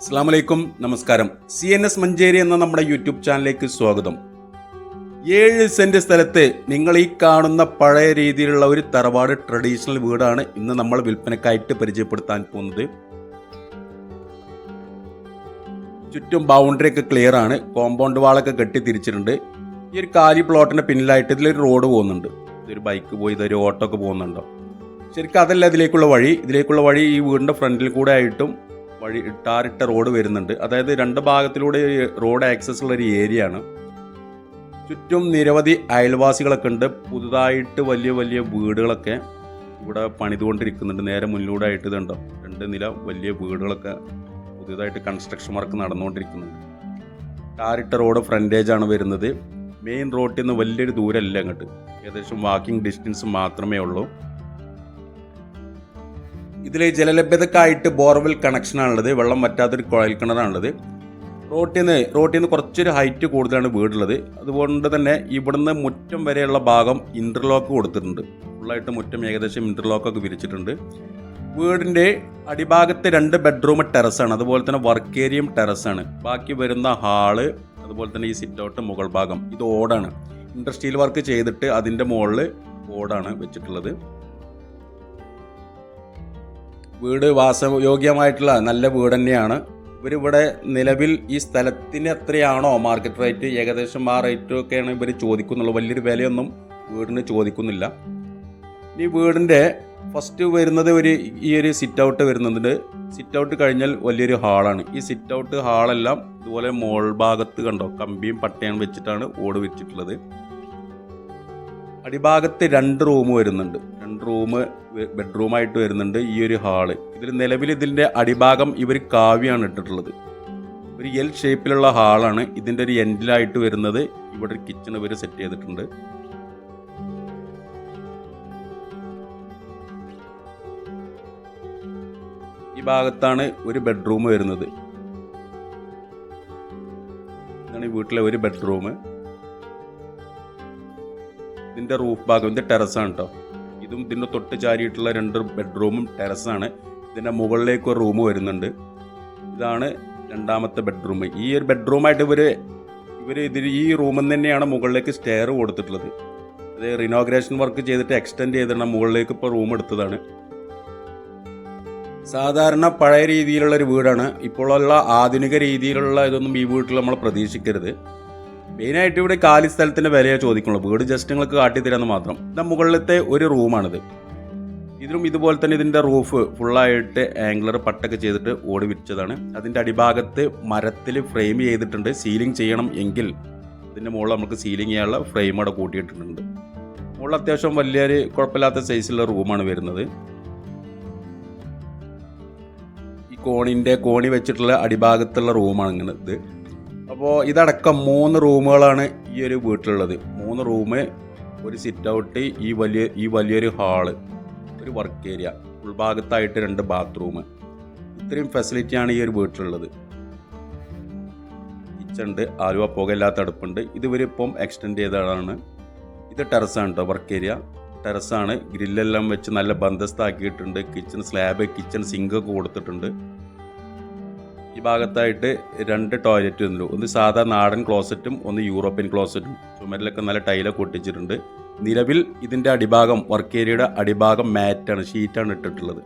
അസ്സാമലൈക്കും നമസ്കാരം. C N S Manjeri എന്ന നമ്മുടെ യൂട്യൂബ് ചാനലിലേക്ക് സ്വാഗതം. ഏഴ് സെന്റ് സ്ഥലത്ത് നിങ്ങൾ ഈ കാണുന്ന പഴയ രീതിയിലുള്ള ഒരു തറവാട് ട്രഡീഷണൽ വീടാണ് ഇന്ന് നമ്മൾ വിൽപ്പനക്കായിട്ട് പരിചയപ്പെടുത്താൻ പോകുന്നത്. ചുറ്റും ബൗണ്ടറി ഒക്കെ ക്ലിയർ ആണ്. കോമ്പൗണ്ട് വാളൊക്കെ കെട്ടി തിരിച്ചിട്ടുണ്ട്. ഈ ഒരു കാലി പ്ലോട്ടിന്റെ പിന്നിലായിട്ട് ഇതിലൊരു റോഡ് പോകുന്നുണ്ട്. ഇതൊരു ബൈക്ക് പോയി ഇതൊരു ഓട്ടോ ഒക്കെ പോകുന്നുണ്ടോ? ശരിക്കും അതല്ല ഇതിലേക്കുള്ള വഴി. ഇതിലേക്കുള്ള വഴി ഈ വീടിന്റെ ഫ്രണ്ടിൽ കൂടെ ആയിട്ടും വഴി ടാറിട്ട റോഡ് വരുന്നുണ്ട്. അതായത് രണ്ട് ഭാഗത്തിലൂടെ റോഡ് ആക്സസ് ഉള്ള ഒരു ഏരിയ ആണ്. ചുറ്റും നിരവധി അയൽവാസികളൊക്കെ ഉണ്ട്. പുതുതായിട്ട് വലിയ വലിയ വീടുകളൊക്കെ ഇവിടെ പണിതുകൊണ്ടിരിക്കുന്നുണ്ട്. നേരെ മുന്നിലൂടെ ആയിട്ട് ഇതുണ്ടോ? രണ്ട് നില വലിയ വീടുകളൊക്കെ പുതിയതായിട്ട് കൺസ്ട്രക്ഷൻ വർക്ക് നടന്നുകൊണ്ടിരിക്കുന്നുണ്ട്. ടാറിട്ട റോഡ് ഫ്രണ്ടേജ് ആണ് വരുന്നത്. മെയിൻ റോഡിൽ നിന്ന് വലിയൊരു ദൂരമല്ല അങ്ങോട്ട്. ഏകദേശം വാക്കിംഗ് ഡിസ്റ്റൻസ് മാത്രമേ ഉള്ളൂ. ഇതിൽ ജലലഭ്യതക്കായിട്ട് ബോർവെൽ കണക്ഷനാണുള്ളത് വെള്ളം വറ്റാത്തൊരു കുഴൽ കിണറാണുള്ളത് റോട്ടിൽ നിന്ന് റോട്ടിൽ നിന്ന് കുറച്ചൊരു ഹൈറ്റ് കൂടുതലാണ് വീടുള്ളത്. അതുകൊണ്ട് തന്നെ ഇവിടുന്ന് മുറ്റം വരെയുള്ള ഭാഗം ഇന്റർലോക്ക് കൊടുത്തിട്ടുണ്ട്. ഫുള്ളായിട്ട് മുറ്റം ഏകദേശം ഇന്റർലോക്കൊക്കെ വിരിച്ചിട്ടുണ്ട്. വീടിന്റെ അടിഭാഗത്ത് രണ്ട് ബെഡ്റൂം ടെറസാണ് അതുപോലെ തന്നെ വർക്ക് ഏരിയയും ടെറസാണ് ബാക്കി വരുന്ന ഹാൾ അതുപോലെ തന്നെ ഈ സിറ്റ് ഔട്ട് മുകൾ ഭാഗം ഇത് ഓടാണ്. ഇൻഡസ്ട്രിയൽ വർക്ക് ചെയ്തിട്ട് അതിന്റെ മുകളിൽ ഓടാണ് വെച്ചിട്ടുള്ളത്. വീട് വാസയോഗ്യമായിട്ടുള്ള നല്ല വീട് തന്നെയാണ്. ഇവരിവിടെ നിലവിൽ ഈ സ്ഥലത്തിന് എത്രയാണോ മാർക്കറ്റ് റേറ്റ് ഏകദേശം ആ റേറ്റ് ഒക്കെയാണ് ഇവർ ചോദിക്കുന്നുള്ളൂ. വലിയൊരു വിലയൊന്നും വീടിന് ചോദിക്കുന്നില്ല. ഈ വീടിന്റെ ഫസ്റ്റ് വരുന്നത് ഒരു ഈ ഒരു സിറ്റ് ഔട്ട് വരുന്നുണ്ട്. സിറ്റ് ഔട്ട് കഴിഞ്ഞാൽ വലിയൊരു ഹാളാണ്. ഈ സിറ്റ് ഔട്ട് ഹാളെല്ലാം ഇതുപോലെ മോൾ ഭാഗത്ത് കണ്ടോ? കമ്പിയും പട്ടയും വെച്ചിട്ടാണ് ഓട് വെച്ചിട്ടുള്ളത്. അടിഭാഗത്ത് രണ്ട് റൂം വരുന്നുണ്ട്. രണ്ട് റൂം ബെഡ്റൂമായിട്ട് വരുന്നുണ്ട് ഈ ഒരു ഹാൾ. ഇതിൽ നിലവിൽ ഇതിന്റെ അടിഭാഗം ഇവർ കാവ്യാണ് ഇട്ടിട്ടുള്ളത്. ഒരു എൽ ഷേപ്പിലുള്ള ഹാളാണ് ഇതിന്റെ ഒരു എൻഡിലായിട്ട് വരുന്നത്. ഇവിടെ ഒരു കിച്ചൺ ഇവർ സെറ്റ് ചെയ്തിട്ടുണ്ട്. ഈ ഭാഗത്താണ് ഒരു ബെഡ്റൂം വരുന്നത്. ഇതാണ് ഈ വീട്ടിലെ ഒരു ബെഡ്റൂം ഇതിന്റെ റൂഫ് ഭാഗം ഇതിന്റെ ടെറസാണ് കേട്ടോ ഇതും ഇതിന്റെ തൊട്ട് ചാരിയിട്ടുള്ള രണ്ട് ബെഡ്റൂമും ടെറസാണ്. ഇതിന്റെ മുകളിലേക്ക് ഒരു റൂം വരുന്നുണ്ട്. ഇതാണ് രണ്ടാമത്തെ ബെഡ്റൂം. ഈ ഒരു ബെഡ്റൂമായിട്ട് ഇവർ ഇവർ ഇതിൽ ഈ റൂമിൽ നിന്ന് തന്നെയാണ് മുകളിലേക്ക് സ്റ്റെയർ കൊടുത്തിട്ടുള്ളത്. അത് റിനോഗ്രേഷൻ വർക്ക് ചെയ്തിട്ട് എക്സ്റ്റെൻഡ് ചെയ്തിട്ട് മുകളിലേക്ക് ഇപ്പോൾ റൂം എടുത്തതാണ്. സാധാരണ പഴയ രീതിയിലുള്ള ഒരു വീടാണ്. ഇപ്പോഴുള്ള ആധുനിക രീതിയിലുള്ള ഇതൊന്നും ഈ വീട്ടിൽ നമ്മൾ പ്രതീക്ഷിക്കരുത്. മെയിനായിട്ട് ഇവിടെ കാലി സ്ഥലത്തിന്റെ വിലയെ ചോദിക്കുള്ളൂ. വീട് ജസ്റ്റ് നിങ്ങൾക്ക് കാട്ടിത്തരാന്ന് മാത്രം. ഇതാ മുകളിലത്തെ ഒരു റൂമാണിത്. ഇതിലും ഇതുപോലെ തന്നെ ഇതിന്റെ റൂഫ് ഫുള്ളായിട്ട് ആംഗുലർ പട്ടൊക്കെ ചെയ്തിട്ട് ഓടി വിരിച്ചതാണ്. അതിന്റെ അടിഭാഗത്ത് മരത്തിൽ ഫ്രെയിം ചെയ്തിട്ടുണ്ട്. സീലിംഗ് ചെയ്യണം എങ്കിൽ ഇതിന്റെ മുകളിൽ നമുക്ക് സീലിംഗ് ചെയ്യാനുള്ള ഫ്രെയിം അവിടെ കൂട്ടിയിട്ടുണ്ട് മുകളിൽ അത്യാവശ്യം വലിയൊരു കുഴപ്പമില്ലാത്ത സൈസിലുള്ള റൂമാണ് വരുന്നത്. ഈ കോണിന്റെ കോണി വെച്ചിട്ടുള്ള അടിഭാഗത്തുള്ള റൂമാണ് ഇങ്ങനെ ഇത്. അപ്പോൾ ഇതടക്കം മൂന്ന് റൂമുകളാണ് ഈ ഒരു വീട്ടിലുള്ളത്. മൂന്ന് റൂം ഒരു സിറ്റ് ഔട്ട് ഈ വലിയ ഈ വലിയൊരു ഹാൾ ഒരു വർക്ക് ഏരിയ ഉൾഭാഗത്തായിട്ട് രണ്ട് ബാത്റൂം ഇത്രയും ഫെസിലിറ്റിയാണ് ഈ ഒരു വീട്ടിലുള്ളത്. കിച്ചൺ ഉണ്ട് ആലുവ പുകയില്ലാത്ത അടുപ്പുണ്ട്. ഇത് ഇവരിപ്പം എക്സ്റ്റെൻഡ് ചെയ്തതാണ്. ഇത് ടെറസാണ് കേട്ടോ വർക്ക് ഏരിയ ടെറസാണ് ഗ്രില്ലെല്ലാം വെച്ച് നല്ല ബന്ധസ്ഥാക്കിയിട്ടുണ്ട് കിച്ചൺ സ്ലാബ് കിച്ചൺ സിങ്കൊക്കെ കൊടുത്തിട്ടുണ്ട്. ഈ ഭാഗത്തായിട്ട് രണ്ട് ടോയ്ലറ്റ് വന്നു ഒന്ന് സാധാ നാടൻ ക്ലോസറ്റും ഒന്ന് യൂറോപ്യൻ ക്ലോസറ്റും ചുമരിലൊക്കെ നല്ല ടൈലൊക്കെ ഒട്ടിച്ചിട്ടുണ്ട്. നിലവിൽ ഇതിന്റെ അടിഭാഗം വർക്ക് ഏരിയയുടെ അടിഭാഗം മാറ്റാണ് ഷീറ്റാണ് ഇട്ടിട്ടുള്ളത്.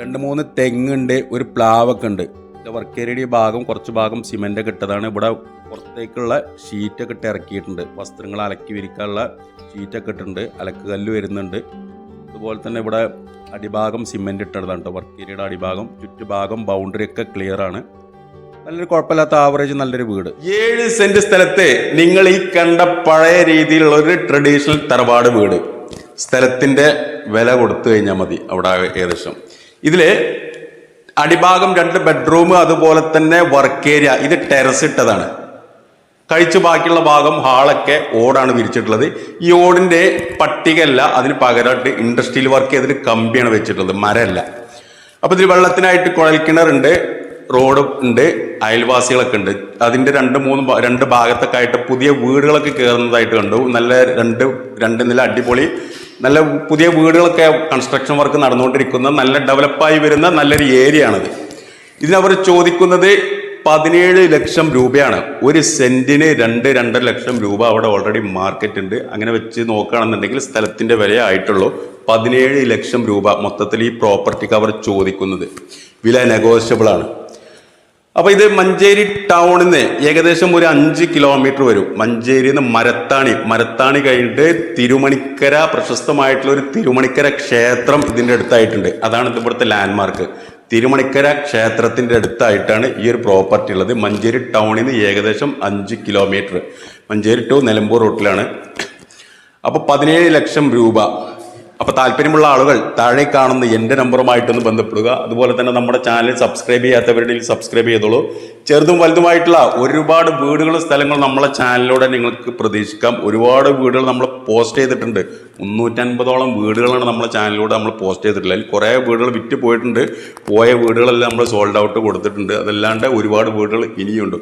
രണ്ട് മൂന്ന് തെങ്ങുണ്ട് ഒരു പ്ലാവൊക്കെ ഉണ്ട്. വർക്ക് ഏരിയയുടെ ഭാഗം കുറച്ച് ഭാഗം സിമെന്റ് ഒക്കെ ഇട്ടതാണ്. ഇവിടെ പുറത്തേക്കുള്ള ഷീറ്റൊക്കെ ഇട്ട് ഇറക്കിയിട്ടുണ്ട്. വസ്ത്രങ്ങൾ അലക്കി വിരിക്കാനുള്ള ഷീറ്റൊക്കെ ഇട്ടിട്ടുണ്ട്. അലക്ക് കല്ല് വരുന്നുണ്ട്. അതുപോലെ തന്നെ ഇവിടെ അടിഭാഗം സിമെന്റ് ഇട്ടതാണ് കേട്ടോ വർക്ക് ഏരിയയുടെ അടിഭാഗം. ചുറ്റുഭാഗം ബൗണ്ടറി ഒക്കെ ക്ലിയർ ആണ്. നല്ലൊരു കുഴപ്പമില്ലാത്ത ആവറേജ് നല്ലൊരു വീട്. ഏഴ് സെന്റ് സ്ഥലത്തെ നിങ്ങൾ ഈ കണ്ട പഴയ രീതിയിലുള്ള ഒരു ട്രഡീഷണൽ തറവാട് വീട്. സ്ഥലത്തിന്റെ വില കൊടുത്തു കഴിഞ്ഞാൽ മതി. അവിടെ ഏകദേശം. ഇതിൽ അടിഭാഗം രണ്ട് ബെഡ്റൂം അതുപോലെ തന്നെ വർക്ക് ഏരിയ ഇത് ടെറസ് ഇട്ടതാണ്. കഴിച്ച് ബാക്കിയുള്ള ഭാഗം ഹാളൊക്കെ ഓടാണ് വിരിച്ചിട്ടുള്ളത്. ഈ ഓടിന്റെ പട്ടികയല്ല അതിന് പകരമായിട്ട് ഇൻഡസ്ട്രിയിൽ വർക്ക് ചെയ്തിട്ട് കമ്പിയാണ് വെച്ചിട്ടുള്ളത് മരമല്ല. അപ്പോൾ ഇതിൽ വെള്ളത്തിനായിട്ട് കുഴൽ കിണറുണ്ട് റോഡ് ഉണ്ട് അയൽവാസികളൊക്കെ ഉണ്ട്. അതിന്റെ രണ്ട് മൂന്ന് രണ്ട് ഭാഗത്തൊക്കെ ആയിട്ട് പുതിയ വീടുകളൊക്കെ കയറുന്നതായിട്ട് കണ്ടു. നല്ല രണ്ട് രണ്ട് നില അടിപൊളി നല്ല പുതിയ വീടുകളൊക്കെ കൺസ്ട്രക്ഷൻ വർക്ക് നടന്നുകൊണ്ടിരിക്കുന്ന നല്ല ഡെവലപ്പായി വരുന്ന നല്ലൊരു ഏരിയ ആണിത്. ഇതിനവർ ചോദിക്കുന്നത് പതിനേഴ് ലക്ഷം രൂപയാണ്. ഒരു സെന്റിന് രണ്ട് രണ്ടര ലക്ഷം രൂപ അവിടെ ഓൾറെഡി മാർക്കറ്റ് ഉണ്ട്. അങ്ങനെ വെച്ച് നോക്കുകയാണെന്നുണ്ടെങ്കിൽ സ്ഥലത്തിന്റെ വില ആയിട്ടുള്ളൂ പതിനേഴ് ലക്ഷം രൂപ മൊത്തത്തിൽ ഈ പ്രോപ്പർട്ടിക്ക് അവർ ചോദിക്കുന്നത്. വില നെഗോഷ്യബിൾ ആണ്. അപ്പൊ ഇത് മഞ്ചേരി ടൗണിൽ നിന്ന് ഏകദേശം ഒരു അഞ്ച് കിലോമീറ്റർ വരും. മഞ്ചേരിയിൽ നിന്ന് മരത്താണി. മരത്താണി കഴിഞ്ഞിട്ട് തിരുമണിക്കര പ്രശസ്തമായിട്ടുള്ള ഒരു തിരുമണിക്കര ക്ഷേത്രം ഇതിന്റെ അടുത്തായിട്ടുണ്ട്. അതാണ് ഇവിടുത്തെ ലാൻഡ്മാർക്ക് തിരുമണിക്കര ക്ഷേത്രത്തിന്റെ അടുത്തായിട്ടാണ് ഈ ഒരു പ്രോപ്പർട്ടി ഉള്ളത്. മഞ്ചേരി ടൗണിൽ നിന്ന് ഏകദേശം അഞ്ച് കിലോമീറ്റർ. മഞ്ചേരി ടു നിലമ്പൂർ റൂട്ടിലാണ്. അപ്പോൾ പതിനേഴ് ലക്ഷം രൂപ. അപ്പോൾ താല്പര്യമുള്ള ആളുകൾ താഴെ കാണുന്ന എന്റെ നമ്പറുമായിട്ടൊന്ന് ബന്ധപ്പെടുക. അതുപോലെ തന്നെ നമ്മുടെ ചാനൽ സബ്സ്ക്രൈബ് ചെയ്യാത്തവരുടെ സബ്സ്ക്രൈബ് ചെയ്തോളൂ. ചെറുതും വലുതുമായിട്ടുള്ള ഒരുപാട് വീടുകളും സ്ഥലങ്ങളും നമ്മളെ ചാനലിലൂടെ നിങ്ങൾക്ക് പ്രതീക്ഷിക്കാം. ഒരുപാട് വീടുകൾ നമ്മൾ പോസ്റ്റ് ചെയ്തിട്ടുണ്ട്. മുന്നൂറ്റൻപതോളം വീടുകളാണ് നമ്മളെ ചാനലിലൂടെ നമ്മൾ പോസ്റ്റ് ചെയ്തിട്ടുള്ളത്. അതിൽ കുറേ വീടുകൾ വിറ്റ് പോയിട്ടുണ്ട്. പോയ വീടുകളെല്ലാം നമ്മൾ സോൾഡ് ഔട്ട് കൊടുത്തിട്ടുണ്ട്. അതല്ലാണ്ട് ഒരുപാട് വീടുകൾ ഇനിയുണ്ട്.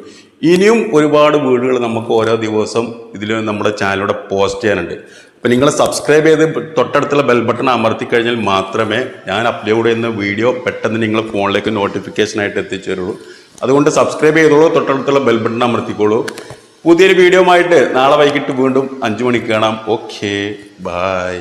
ഇനിയും ഒരുപാട് വീടുകൾ നമുക്ക് ഓരോ ദിവസം ഇതിൽ നമ്മുടെ ചാനലിലൂടെ പോസ്റ്റ് ചെയ്യാനുണ്ട്. അപ്പോൾ നിങ്ങൾ സബ്സ്ക്രൈബ് ചെയ്ത് തൊട്ടടുത്തുള്ള ബെൽ ബട്ടൺ അമർത്തി കഴിഞ്ഞാൽ മാത്രമേ ഞാൻ അപ്ലോഡ് ചെയ്യുന്ന വീഡിയോ പെട്ടെന്ന് നിങ്ങൾ ഫോണിലേക്ക് നോട്ടിഫിക്കേഷനായിട്ട് എത്തിച്ചു തരുള്ളൂ അതുകൊണ്ട് സബ്സ്ക്രൈബ് ചെയ്തോളൂ. തൊട്ടടുത്തുള്ള ബെൽ ബട്ടൺ അമർത്തിക്കോളൂ. പുതിയൊരു വീഡിയോ ആയിട്ട് നാളെ വൈകിട്ട് വീണ്ടും അഞ്ചു മണിക്ക് കാണാം. Okay bye